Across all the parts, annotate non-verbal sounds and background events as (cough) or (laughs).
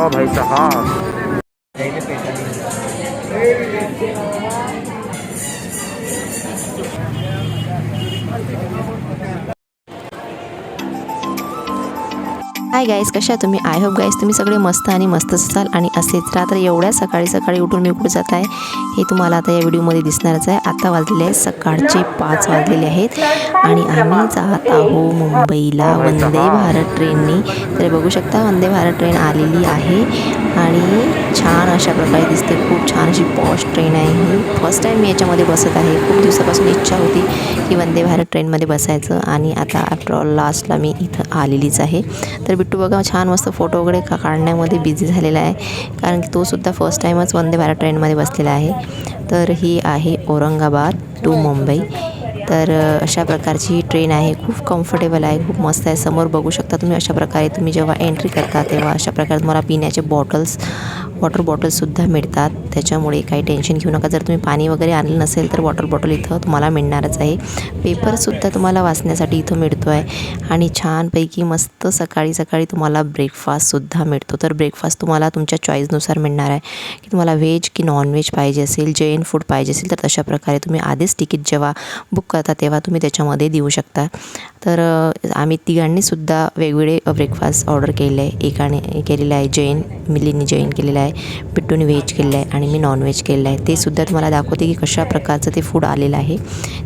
हाँ भाई साहब. Hi guys कशा तुम्ही? आय होप गाईज तुम्ही सगळे मस्त आणि मस्त असाल. आणि असेच रात्र एवढ्या सकाळी सकाळी उठून मी कुठे जात आहे हे तुम्हाला आता या व्हिडिओमध्ये दिसणारच आहे. आता वाजलेले आहे सकाळचे पाच वाजलेले आहेत. आणि आम्ही जात आहो मुंबईला. वंदे भारत ट्रेननी. तर बघू शकता वंदे भारत ट्रेन आलेली आहे. आणि छान अशा प्रकारे दिसते. खूप छान अशी पॉश ट्रेन आहे ही. फर्स्ट टाईम मी याच्यामध्ये बसत आहे. खूप दिवसापासून इच्छा होती की वंदे भारत ट्रेनमध्ये बसायचं. आणि आता आफ्टर ऑल लास्टला मी इथं आलेलीच आहे. तर बिट्टू बघा छान मस्त फोटो वगैरे का काढण्यामध्ये बिझी झालेला आहे. कारण की तो सुद्धा फर्स्ट टाईमच वंदे भारत ट्रेनमध्ये बसलेला आहे. तर ही आहे औरंगाबाद टू मुंबई. तर अशा प्रकारची ही ट्रेन आहे. खूप कम्फर्टेबल आहे खूप मस्त आहे. समोर बघू शकता तुम्ही अशा प्रकारे तुम्ही जेव्हा एंट्री करता तेव्हा अशा प्रकारे तुम्हाला पिण्याचे बॉटल्स वॉटर बॉटल्ससुद्धा मिळतात. त्याच्यामुळे काही टेन्शन घेऊ नका. जर तुम्ही पाणी वगैरे आणलं नसेल तर वॉटर बॉटल इथं तुम्हाला मिळणारच आहे. पेपरसुद्धा तुम्हाला वाचण्यासाठी इथं मिळतो आहे आणि छानपैकी मस्त सकाळी सकाळी तुम्हाला ब्रेकफास्टसुद्धा मिळतो. तर ब्रेकफास्ट तुम्हाला तुमच्या चॉईसनुसार मिळणार आहे. की तुम्हाला व्हेज की नॉनव्हेज पाहिजे असेल जैन फूड पाहिजे असेल तर तशा प्रकारे तुम्ही आधीच तिकीट जेव्हा बुक करता तेव्हा तुम्ही त्याच्यामध्ये देऊ शकता. तर आम्ही तिघांनीसुद्धा वेगवेगळे ब्रेकफास्ट ऑर्डर केले. आहे एकाने केलेलं आहे जैन मिलीनी जैन केलेलं आहे पिट्टूने व्हेज केलेलं आहे आणि मी नॉनव्हेज केलेलं आहे. ते सुद्धा तुम्हाला दाखवते की कशा प्रकारचं ते फूड आलेलं आहे.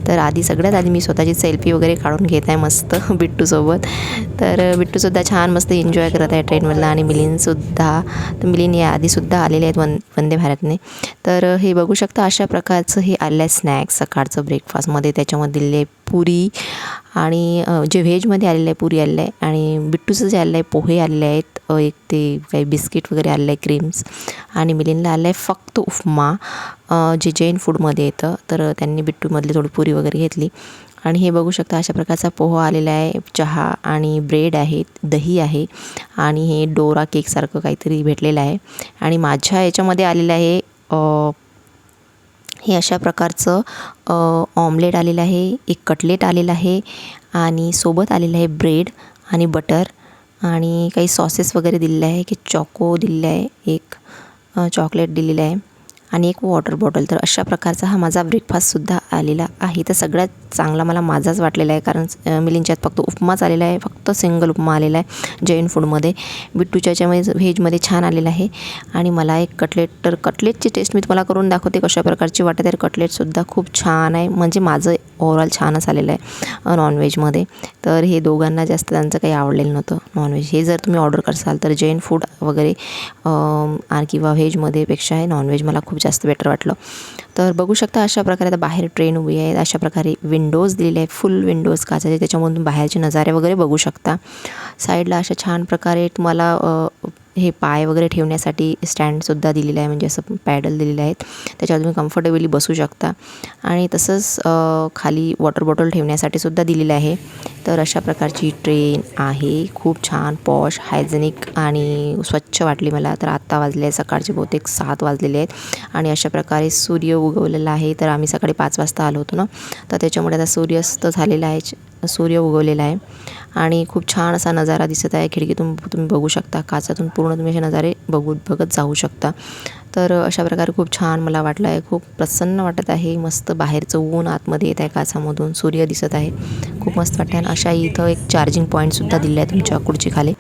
तर आधी सगळ्यात आधी मी स्वतःची सेल्फी वगैरे काढून घेत आहे मस्त (laughs) बिट्टूसोबत. तर बिट्टूसुद्धा छान मस्त एन्जॉय करत आहे ट्रेनमधला आणि मिलिनसुद्धा तर मिलिन या आधीसुद्धा आलेले आहेत वन वंदे भारतने. तर हे बघू शकता अशा प्रकारचं हे आलेलं आहे स्नॅक्स सकाळचं ब्रेकफास्टमध्ये त्याच्यामध्ये दिले पुरी आणि जे व्हेजमध्ये आलेलं आहे पुरी आलेलं आहे आणि बिट्टूचं जे आलेलं आहे पोहे आलेले आहेत एक ते काही बिस्किट वगैरे आलेलं आहे क्रीम्स आणि मिलिनला आलं आहे फक्त उपमा जे जैन फूडमध्ये येतं तर त्यांनी बिट्टूमधली थोडी पुरी वगैरे घेतली. आणि हे बघू शकता अशा प्रकारचा पोहा आलेला आहे चहा आणि ब्रेड आहे दही आहे आणि हे डोरा केकसारखं काहीतरी भेटलेलं आहे. आणि माझ्या याच्यामध्ये आलेलं आहे हे अशा प्रकारचं ऑमलेट आलेलं आहे एक कटलेट आलेलं आहे आणि सोबत आलेलं आहे ब्रेड आणि बटर आणि काही सॉसेस वगैरे दिलेले आहे की चॉको दिलेलं आहे एक चॉकलेट दिलेलं आहे. आणि एक वॉटर बॉटल तर अशा प्रकारचा हा माझा ब्रेकफास्टसुद्धा आलेला आहे. तर सगळ्यात चांगला मला माझाच वाटलेला आहे. कारण मिलिंच्यात फक्त उपमाच आलेला आहे. फक्त सिंगल उपमा आलेला आहे जैन फूडमध्ये बिट्टूच्या याच्यामध्ये व्हेजमध्ये छान आलेला आहे. आणि मला एक कटलेट तर कटलेटची टेस्ट मी तुम्हाला करून दाखवते कशा प्रकारची वाटत. आहे कटलेटसुद्धा खूप छान आहे. म्हणजे माझं ओव्हरऑल छानच आलेलं आहे नॉनव्हेजमध्ये तर हे दोघांना जास्त त्यांचं काही आवडलेलं नव्हतं नॉनव्हेज हे जर तुम्ही ऑर्डर करसाल तर जैन फूड वगैरे किंवा व्हेजमध्ये पेक्षा हे नॉनव्हेज मला खूप जास्त बेटर वाटलं. तर बघू शकता अशा प्रकारे आता बाहेर ट्रेन उभी आहे. अशा प्रकारे विंडोज दिलेले आहे फुल विंडोज काचाचे. त्याच्यामधून बाहेरचे नजारे वगैरे बघू शकता. साईडला अशा छान प्रकारे तुम्हाला हे पाय वगैरे ठेवण्यासाठी स्टँडसुद्धा दिलेलं आहे. म्हणजे असं पॅडल दिलेलं आहेत. त्याच्यावर तुम्ही कम्फर्टेबली बसू शकता. आणि तसंच खाली वॉटर बॉटल ठेवण्यासाठी सुद्धा दिलेलं आहे. तर अशा प्रकारची ट्रेन आहे. खूप छान पॉश हायजेनिक आणि स्वच्छ वाटली मला. तर आत्ता वाजले आहे सकाळचे बहुतेक सात वाजलेले आहेत. आणि अशा प्रकारे सूर्य उगवलेला आहे. तर आम्ही सकाळी पाच वाजता आलो होतो ना. तर त्याच्यामुळे आता सूर्यास्त झालेला आहे. सूर्य उगवलेला आहे. आणि खूप छान असा नजारा दिसत आहे. खिडकीतून तुम्ही बघू शकता. काचातून पूर्ण तुम्ही असे नजारे बघू बघत जाऊ शकता. तर अशा प्रकारे खूप छान मला वाटलं आहे. खूप प्रसन्न वाटत आहे. मस्त बाहेरचं ऊन आतमध्ये येत आहे काचामधून. सूर्य दिसत आहे. खूप मस्त वाटतं आणि अशा इथं एक चार्जिंग पॉईंटसुद्धा दिले आहे तुमच्या खुर्चीखाली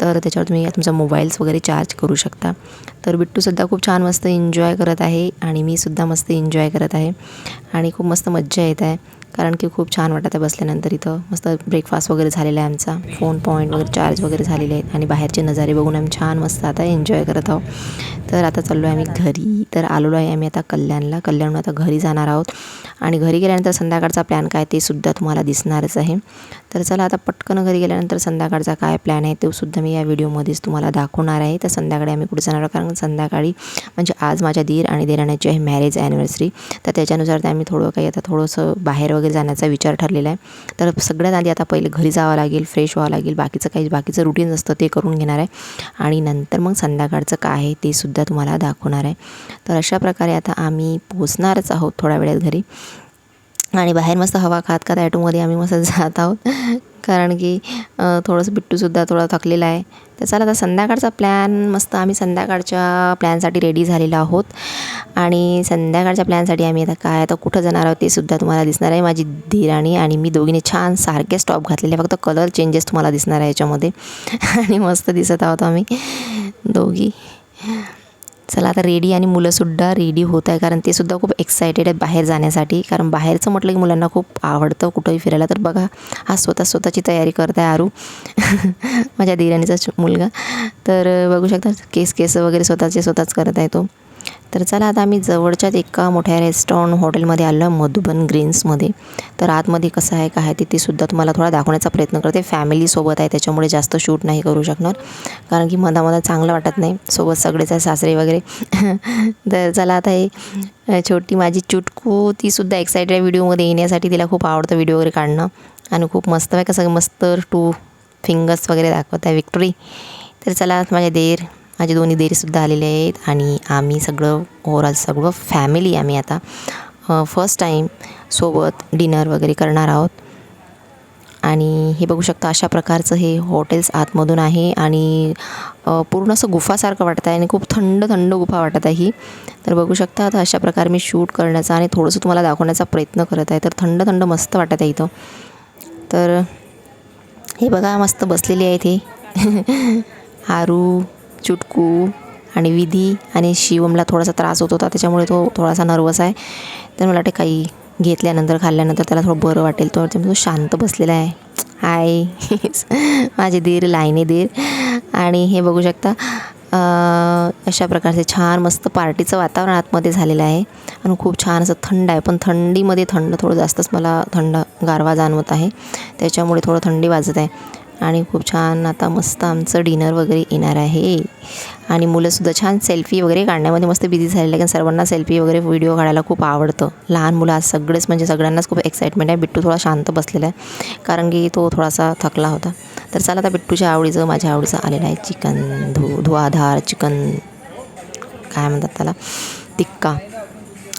तर त्याच्यावर तुम्ही तुमचा मोबाईल्स वगैरे चार्ज करू शकता. तर बिट्टूसुद्धा खूप छान मस्त एन्जॉय करत आहे. आणि मी सुद्धा मस्त एन्जॉय करत आहे. आणि खूप मस्त मज्जा येत आहे. कारण की खूप छान वाटत आहे बसल्यानंतर इथं. मस्त ब्रेकफास्ट वगैरे झालेला आहे आमचा. फोन पॉईंट वगैरे चार्ज वगैरे झालेले आहेत. आणि बाहेरचे नजारे बघून आम्ही छान मस्त आता एन्जॉय करत आहोत. तर आता चाललो आहे आम्ही घरी. तर आलेलो आहे आम्ही आता कल्याणला. कल्याणहून आता घरी जाणार आहोत. आणि घरी गेल्यानंतर संध्याकाळचा प्लॅन काय ते सुद्धा तुम्हाला दिसणारच आहे. तर चला आता पटकन घरी गेल्यानंतर संध्याकाळचा काय प्लॅन आहे तो सुद्धा मी या व्हिडिओमध्येच तुम्हाला दाखवणार आहे. तर संध्याकाळी आम्ही कुठे जाणार कारण संध्याकाळी म्हणजे आज माझ्या दीर आणि देराण्याची आहे मॅरेज ॲनिव्हर्सरी तर त्याच्यानुसार ते आम्ही थोडं काही आता थोडंसं बाहेर वगैरे जाण्याचा विचार ठरलेला आहे. तर सगळ्यात आधी आता पहिले घरी जावं लागेल फ्रेश व्हावं लागेल. बाकीचं काही बाकीचं रुटीन असतं ते करून घेणार आहे. आणि नंतर मग संध्याकाळचं काय आहे ते सुद्धा तुम्हाला दाखवणार आहे. तर अशा प्रकारे आता आम्ही पोचणारच आहोत थोड्या वेळात घरी. आणि बाहेर मस्त हवा खात खात ॲटोमध्ये आम्ही मस्त जात आहोत. कारण की थोडंसं बिट्टूसुद्धा थोडा थकलेला आहे. तर चला आता संध्याकाळचा प्लॅन मस्त आम्ही संध्याकाळच्या प्लॅनसाठी रेडी झालेलो आहोत. आणि संध्याकाळच्या प्लॅनसाठी आम्ही आता काय आता कुठं जाणार आहोत ते सुद्धा तुम्हाला दिसणार आहे. माझी धीराणी आणि मी दोघीने छान सारखे स्टॉप घातलेले. फक्त कलर चेंजेस तुम्हाला दिसणार आहे याच्यामध्ये. आणि मस्त दिसत आहोत आम्ही दोघी. चला आता रेडी आणि मुलंसुद्धा रेडी होत आहे. कारण ते सुद्धा खूप एक्सायटेड आहेत बाहेर जाण्यासाठी. कारण बाहेरचं म्हटलं की मुलांना खूप आवडतं कुठंही फिरायला. तर बघा हा स्वतः स्वतःची तयारी करत आहे आरू. (laughs) माझ्या दिराणीचा मुलगा. तर बघू शकता केस केस वगैरे स्वतःचे स्वतःच करत आहे तो. तर चला आता आम्ही जवळच्याच एका मोठ्या रेस्टॉरंट हॉटेलमध्ये आलो मधुबन ग्रीन्समध्ये तर आतमध्ये कसं आहे काय आहे ते- सुद्धा तुम्हाला थोडा दाखवण्याचा प्रयत्न करते. फॅमिलीसोबत आहे त्याच्यामुळे जास्त शूट नाही करू शकणार. कारण की मधामधा चांगलं वाटत नाही. सोबत सगळेच आहे सासरे वगैरे. (laughs) तर चला आता हे छोटी माझी चुटकू तीसुद्धा एक्सायटेड आहे व्हिडिओमध्ये येण्यासाठी. तिला खूप आवडतं व्हिडिओ वगैरे काढणं. आणि खूप मस्त आहे कसं मस्त टू फिंगर्स वगैरे दाखवत आहे विक्टोरी तर चला माझ्या देर माझे दोन्ही देरीसुद्धा आलेले आहेत आणि आम्ही सगळं ओव्हरऑल सगळं फॅमिली आम्ही आता. फर्स्ट टाईम सोबत डिनर वगैरे करणार आहोत. आणि हे बघू शकता अशा प्रकारचं हे हॉटेल्स आतमधून आहे आणि पूर्ण असं गुफासारखं वाटत आहे आणि खूप थंड थंड गुफा वाटत आहे ही. तर बघू शकता आता अशा प्रकारे मी शूट करण्याचा आणि थोडंसं तुम्हाला दाखवण्याचा प्रयत्न करत आहे. तर थंड थंड मस्त वाटत आहे इथं. तर हे बघा मस्त बसलेली आहे ते (laughs) आरू चुटकू आणि विधी आणि शिवमला थोडासा त्रास होत होता त्याच्यामुळे तो थोडासा नर्वस आहे. तर मला वाटतं काही घेतल्यानंतर खाल्ल्यानंतर त्याला थोडं बरं वाटेल. तो त्यामुळे तो शांत बसलेला आहे. हाय. (laughs) माझे दीर लाईने दीर. आणि हे बघू शकता अशा प्रकारचे छान मस्त पार्टीचं वातावरण आतमध्ये झालेलं आहे. आणि खूप छान असं थंड आहे पण थंडीमध्ये थंड थोडं जास्तच मला थंड गारवा जाणवत आहे. त्याच्यामुळे थोडं थंडी वाजत आहे. आणि खूप छान आता मस्त आमचं डिनर वगैरे येणार आहे. आणि मुलंसुद्धा छान सेल्फी वगैरे काढण्यामध्ये मस्त बिझी झालेलं कारण सर्वांना सेल्फी वगैरे व्हिडिओ काढायला खूप आवडतं. लहान मुलं आज सगळेच म्हणजे सगळ्यांनाच खूप एक्साइटमेंट आहे. बिट्टू थोडा शांत बसलेला आहे. कारण की तो थोडासा थकला होता. तर चला आता बिट्टूच्या आवडीचं माझ्या आवडीचं आलेलं आहे चिकन धु धुवाधार चिकन. काय म्हणतात त्याला? टिक्का.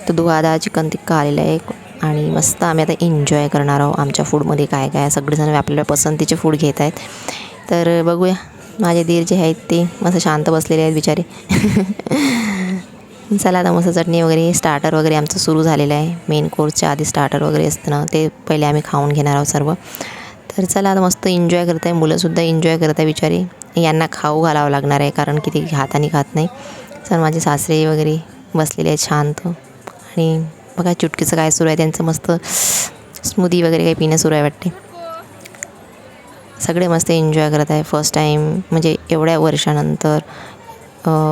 तर धुवाधार चिकन टिक्का आलेला आहे. आणि मस्त आम्ही आता एन्जॉय करणार आहोत आमच्या फूडमध्ये काय काय सगळेजण आपल्याला पसंतीचे फूड घेत आहेत. तर बघूया माझे दीर जे आहेत ते मस्त शांत बसलेले आहेत बिचारे. (laughs) चला आता मस्त चटणी वगैरे स्टार्टर वगैरे आमचं सुरू झालेलं आहे. मेन कोर्सच्या आधी स्टार्टर वगैरे असतं. ना ते पहिले आम्ही खाऊन घेणार आहोत सर्व. तर चला आता मस्त एन्जॉय करत आहे मुलंसुद्धा एन्जॉय करत आहे बिचारी. यांना खाऊ घालावं लागणार आहे कारण की ते हाताने खात नाही. तर माझे सासरे वगैरे बसलेले आहेत शांत. आणि बघा चुटकीचं काय सुरू आहे. त्यांचं मस्त स्मूदी वगैरे काही पिणं सुरू आहे वाटते. सगळे मस्त एन्जॉय करत आहे. फर्स्ट टाईम म्हणजे एवढ्या वर्षानंतर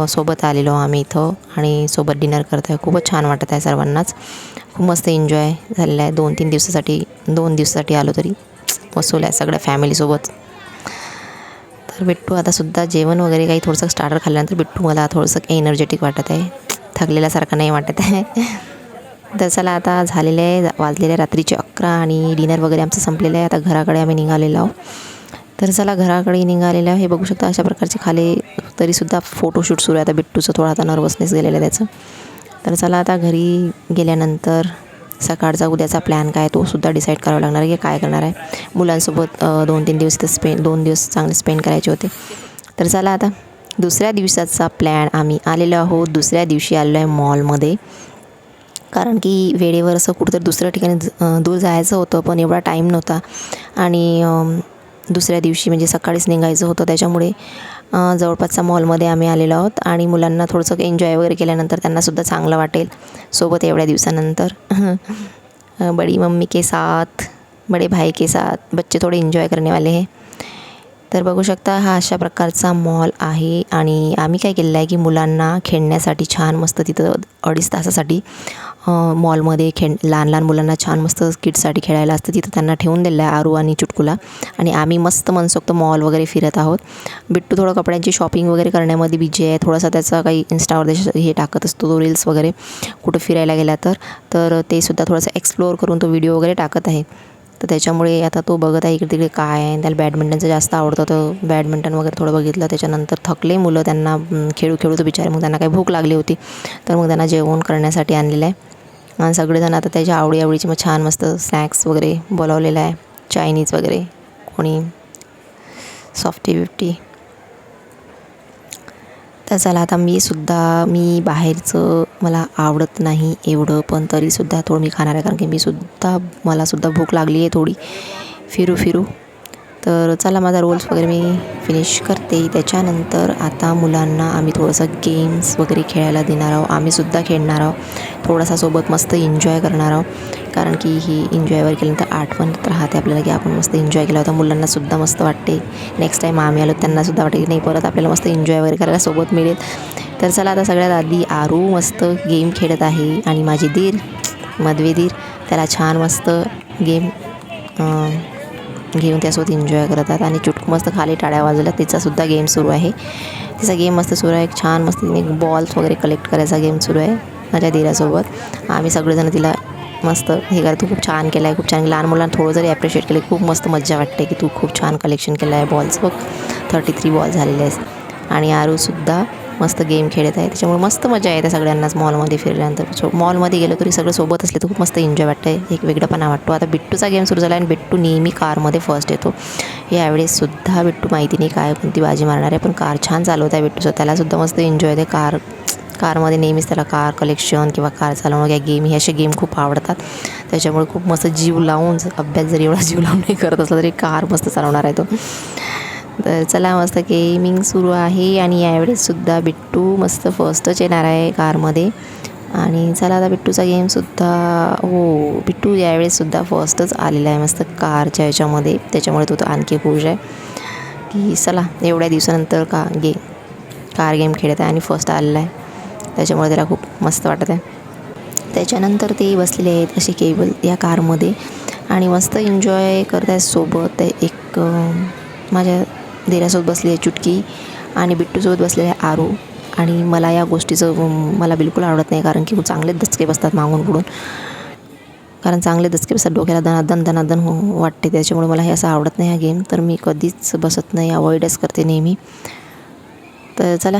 सोबत आलेलो आम्ही इथं आणि सोबत डिनर करत आहे. खूपच छान वाटत आहे सर्वांनाच. खूप मस्त एन्जॉय झालेला आहे. दोन तीन दिवसासाठी दोन दिवसासाठी आलो तरी वसूल आहे सगळ्या फॅमिलीसोबत तर बिट्टू आता सुद्धा जेवण वगैरे काही थोडंसं स्टार्टर खाल्ल्यानंतर बिट्टू मला थोडंसं एनर्जेटिक वाटत आहे. थकलेल्यासारखं नाही वाटत आहे. तर चला आता झालेलं आहे वाजलेले आहे रात्रीचे अकरा आणि डिनर वगैरे आमचं संपलेलं आहे. आता घराकडे आम्ही निघालेलो आहोत. तर चला घराकडे निघालेलं आहे. हे बघू शकता अशा प्रकारचे खाली तरीसुद्धा फोटोशूट सुरू आहे. आता बिट्टूचं थोडा आता नर्वसनेस गेलेलं आहे त्याचं. तर चला आता घरी गेल्यानंतर सकाळचा उद्याचा प्लॅन काय तो सुद्धा डिसाईड करावा लागणार आहे की काय करणार आहे. मुलांसोबत दोन तीन दिवस तर स्पेंड दोन दिवस चांगले स्पेंड करायचे होते. तर चला आता दुसऱ्या दिवसाचा प्लॅन आम्ही आलेलो आहोत. दुसऱ्या दिवशी आलेलो आहे मॉलमध्ये कारण की वेळेवर असं कुठंतरी दुसऱ्या ठिकाणी दूर जायचं होतं पण एवढा टाईम नव्हता. आणि दुसऱ्या दिवशी म्हणजे सकाळीच निघायचं होतं त्याच्यामुळे जवळपासच्या मॉलमध्ये आम्ही आलेलो आहोत. आणि मुलांना थोडंसं एन्जॉय वगैरे केल्यानंतर त्यांनासुद्धा चांगलं वाटेल. सोबत एवढ्या दिवसानंतर. (laughs) बडी मम्मी के साथ बडे भाई के साथ बच्चे थोडे एन्जॉय करने वाले हैं. तर बघू शकता हा अशा प्रकारचा मॉल आहे आणि आम्ही काय केलेलं आहे की मुलांना खेळण्यासाठी छान मस्त तिथं अडीच तासासाठी मॉलमध्ये खेळ लहान लहान मुलांना छान मस्त किड्ससाठी खेळायला असतं. तिथं त्यांना ठेवून दिलं आहे आरू आणि चुटकुला. आणि आम्ही मस्त मनसोक्त मॉल वगैरे फिरत आहोत. बिट्टू थोडं कपड्यांची शॉपिंग वगैरे करण्यामध्ये बिजी आहे. थोडासा त्याचा काही इन्स्टावर हे टाकत असतो तो रील्स वगैरे. कुठं फिरायला गेला तर तर ते सुद्धा थोडंसं एक्सप्लोअर करून तो व्हिडिओ वगैरे टाकत आहे. तर त्याच्यामुळे आता तो बघत आहे इकडे तिकडे काय आहे. त्याला बॅडमिंटनचं जास्त आवडतं. तर बॅडमिंटन वगैरे थोडं बघितलं. त्याच्यानंतर थकले मुलं. त्यांना खेळू खेळू तर बिचारे. मग त्यांना काही भूक लागली होती. तर मग त्यांना जेवण करण्यासाठी आणलेलं आहे. आणि सगळेजण आता त्याच्या आवडी आवडीचे मग छान मस्त स्नॅक्स वगैरे बोलावलेलं आहे. चायनीज वगैरे. कोणी? सॉफ्टी बिफ्टी तर चला आता मी सुद्धा मी बाहेरचं मला आवडत नाही एवढं पण तरीसुद्धा थोडं मी खाणार आहे. कारण की मी सुद्धा मला सुद्धा भूक लागली आहे थोडी. फिरू फिरू. तर चला माझा रोल्स वगैरे मी फिनिश करते. त्याच्यानंतर आता मुलांना आम्ही थोडंसं गेम्स वगैरे खेळायला देणार आहोत. आम्हीसुद्धा खेळणार आहोत. थोडासा सोबत मस्त एन्जॉय करणार आहोत. कारण की ही एन्जॉयवर केल्यानंतर आठवण राहते आपल्याला की आपण मस्त एन्जॉय केला होता. मुलांनासुद्धा मस्त वाटते. नेक्स्ट टाईम आम्ही आलो त्यांनासुद्धा वाटते की नाही परत आपल्याला मस्त एन्जॉय वगैरे करायला सोबत मिळेल. तर चला आता सगळ्यात आधी आरू मस्त गेम खेळत आहे आणि माझी दीर मधवी दीर त्याला छान मस्त गेम घेऊन त्यासोबत एन्जॉय करतात आणि चुटकू मस्त खाली टाळ्या वाजवल्या. तिचासुद्धा गेम सुरू आहे. तिचा गेम मस्त सुरू आहे. छान मस्त तिने बॉल्स वगैरे कलेक्ट करायचा गेम सुरू आहे. माझ्या दिरासोबत. आम्ही सगळेजण तिला मस्त. हे कर तू खूप छान केलं आहे खूप छान. लहान मुलांना थोडं जरी ॲप्रिशिएट केलं खूप मस्त मजा वाटते की तू खूप छान कलेक्शन केलं आहे बॉल्स बघ थर्टी थ्री बॉल झालेले आहेत. आणि आरूसुद्धा मस्त गेम खेळत आहे. त्याच्यामुळे मस्त मजा येते सगळ्यांनाच मॉलमध्ये फिरल्यानंतर. सो मॉलमध्ये गेलो तरी सगळं सोबत असले तर खूप मस्त एन्जॉय वाटतं. आहे एक वेगळंपणा वाटतो. आता बिट्टूचा गेम सुरू झाला आणि बिट्टू नेहमी कारमध्ये फर्स्ट येतो. यावेळेससुद्धा बिट्टू माहिती नाही काय कोणती बाजी मारणार आहे पण कार छान चालवत आहे बिट्टूचं त्यालासुद्धा मस्त एन्जॉय येते. कार कारमध्ये नेहमीच त्याला कार कलेक्शन किंवा कार चालवणं किंवा गेम हे असे गेम खूप आवडतात. त्याच्यामुळे खूप मस्त जीव लावून अभ्यास जरी एवढा जीव लावून नाही करत असला तरी कार मस्त चालवणार आहे तो. तर चला मस्त गेमिंग सुरू आहे आणि यावेळेससुद्धा बिट्टू मस्त फर्स्टच येणार आहे कारमध्ये. आणि चला आता बिट्टूचा गेमसुद्धा हो बिट्टू यावेळेससुद्धा फर्स्टच आलेला आहे मस्त कारच्या ह्याच्यामध्ये त्याच्यामुळे तो तो आणखी खुश आहे. की चला एवढ्या दिवसानंतर का गे कार गेम खेळत आहे आणि फर्स्ट आलेला आहे. त्याच्यामुळे त्याला खूप मस्त वाटत आहे. त्याच्यानंतर ते बसलेले आहेत असे केबल या कारमध्ये. आणि मस्त एन्जॉय करत आहेत सोबत. एक माझ्या देरासोबत बसली आहे चुटकी आणि बिट्टूसोबत बसलेले आहे आरू. आणि मला या गोष्टीचं मला बिलकुल आवडत नाही कारण की चांगलेच दचके बसतात मागून पुढून कारण चांगले दचके बसतात डोक्याला दनादन दनादन हो वाटते. त्याच्यामुळे मला हे असं आवडत नाही हा गेम. तर मी कधीच बसत नाही अवॉइडच करते नेहमी. तर चला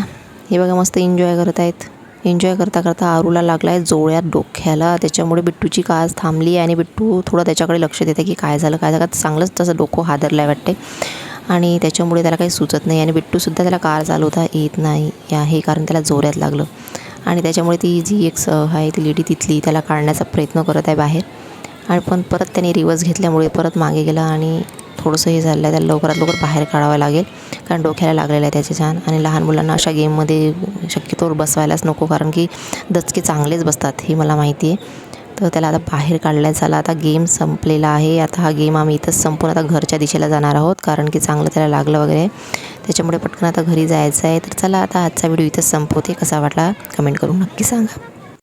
हे बघा मस्त एन्जॉय करत आहेत. एन्जॉय करता करता आरूला लागला आहे जोळ्यात डोक्याला. त्याच्यामुळे बिट्टूची काज थांबली आहे आणि बिट्टू थोडं त्याच्याकडे लक्ष देते की काय झालं काय झालं. चांगलंच तसं डोकं हादरलं आहे वाटते आणि त्याच्यामुळे त्याला काही सुचत नाही. आणि बिट्टूसुद्धा त्याला कार चालवता येत नाही. आहे कारण त्याला जोऱ्यात लागलं. आणि त्याच्यामुळे ती जी एक स आहे ती लेडी तिथली त्याला काढण्याचा प्रयत्न करत आहे बाहेर. आणि पण परत त्याने रिवर्स घेतल्यामुळे परत मागे गेला आणि थोडंसं हे झालं आहे त्याला लवकरात लवकर बाहेर काढावं लागेल. कारण डोक्याला लागलेलं आहे त्याचे छान आणि लहान मुलांना अशा गेममध्ये शक्यतोवर बसवायलाच नको कारण की दचके चांगलेच बसतात हे मला माहिती आहे. तर त्याला आता बाहेर काढल्या झाला आता गेम संपलेला आहे. आता हा गेम आम्ही इथंच संपून आता घरच्या दिशेला जाणार आहोत कारण की चांगलं त्याला लागलं वगैरे. त्याच्यामुळे पटकन आता घरी जायचं आहे. तर चला आता आजचा व्हिडिओ इथंच संपवते. कसा वाटला कमेंट करून नक्की सांगा.